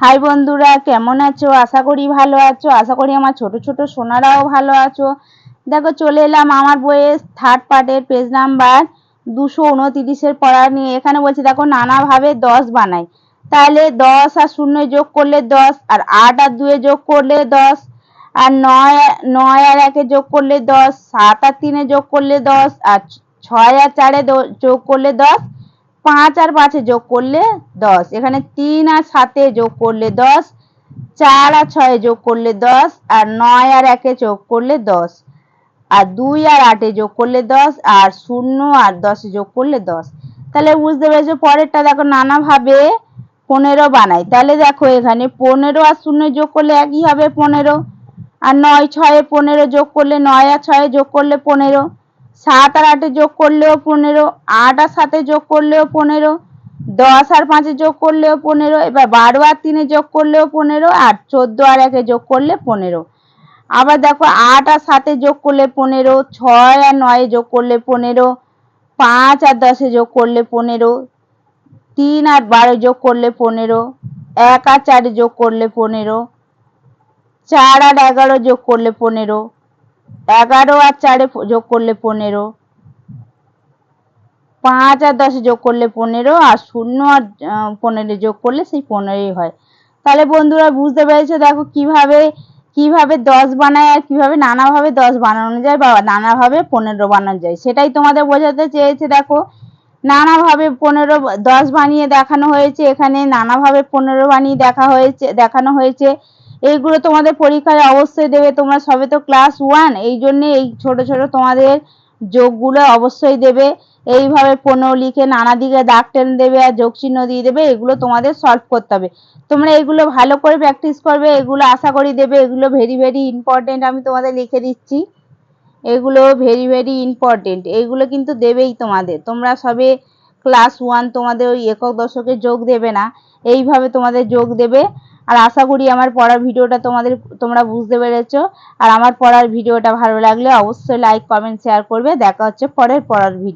High বন্ধুরা, কেমন আছো? আশা করি ভালো আছো। আশা করি আমার ছোট ছোট সোনারাও ভালো আছো। দেখো, চলে এলাম আমার বইয়ের থার্ড পার্টের পেজ নাম্বার দুশো উনতিরিশের পড়া নিয়ে। এখানে বলছি, দেখো, নানাভাবে দশ বানাই। তাহলে দশ আর শূন্য যোগ করলে দশ, আর আট আর দুয়ে যোগ করলে দশ, আর নয় নয় আর একে যোগ করলে দশ, সাত আর তিনে যোগ করলে দশ, আর ছয় আর চারে যোগ করলে দশ পাঁচ আর পাঁচে যোগ করলে দশ। এখানে তিন আর সাতে যোগ করলে দশ, চার আর ছয়ে যোগ করলে দশ, আর নয় আর একে যোগ করলে দশ। আর দুই আর আটে যোগ করলে দশ, আর শূন্য আর দশে যোগ করলে দশ। তাহলে বুঝতে পেরেছ, পরেরটা দেখো নানাভাবে পনেরো বানাই তাহলে দেখো এখানে পনেরো আর শূন্য যোগ করলে একই হবে পনেরো। আর নয়, ছয়ে পনেরো যোগ করলে নয়, আর ছয়ে যোগ করলে পনেরো। সাত আর আটে যোগ করলেও পনেরো, আট আর সাথে যোগ করলেও পনেরো, দশ আর পাঁচে যোগ করলেও পনেরো, এবার বারো আর তিনে যোগ করলেও পনেরো আর চোদ্দ আর একে যোগ করলে পনেরো। আবার দেখো আট আর সাতে যোগ করলে পনেরো, ছয় আর নয়ে যোগ করলে পনেরো, পাঁচ আর দশে যোগ করলে পনেরো, তিন আর বারো যোগ করলে পনেরো, এক আর চারে যোগ করলে পনেরো, চার আর এগারো যোগ করলে পনেরো এগারো আর চারে যোগ করলে পনেরো। পাঁচ আর দশে যোগ করলে পনেরো আর শূন্য আর পনেরো যোগ করলে সেই পনেরোই হয়। তাহলে বন্ধুরা বুঝতে পেরেছ? দেখো কীভাবে কীভাবে দশ বানায় আর কীভাবে নানাভাবে দশ বানানো যায় বা নানাভাবে পনেরো বানানো যায়, সেটাই তোমাদের বোঝাতে চেয়েছে। দেখো নানাভাবে পনেরো দশ বানিয়ে দেখানো হয়েছে, এখানে নানাভাবে পনেরো বানিয়ে দেখা হয়েছে, দেখানো হয়েছে। এইগুলো তোমাদের পরীক্ষায় অবশ্যই দেবে, তোমরা সবে তো ক্লাস ওয়ান এই জন্যে এই ছোট ছোট তোমাদের যোগগুলো অবশ্যই দেবে। এইভাবে পনেরো লিখে নানা দিকে দাগ টেনে দেবে আর যোগ চিহ্ন দিয়ে দেবে, এগুলো তোমাদের সলভ করতে হবে। তোমরা এগুলো ভালো করে প্র্যাকটিস করবে, এগুলো আশা করি দেবে, এগুলো ভেরি ভেরি ইম্পর্টেন্ট আমি তোমাদের লিখে দিচ্ছি। এগুলো ভেরি ভেরি ইম্পর্টেন্ট এগুলো কিন্তু দেবেই তোমাদের। তোমরা সবে ক্লাস ওয়ান তোমাদের ওই একক দশকে যোগ দেবে না, এইভাবে তোমাদের যোগ দেবে। আর আশা করি আমার পড়ার ভিডিওটা তোমাদের, তোমরা বুঝতে পেরেছ। আর আমার পড়ার ভিডিওটা ভালো লাগলে অবশ্যই লাইক কমেন্ট শেয়ার করবে। দেখা হচ্ছে পরের পড়ার ভিডিও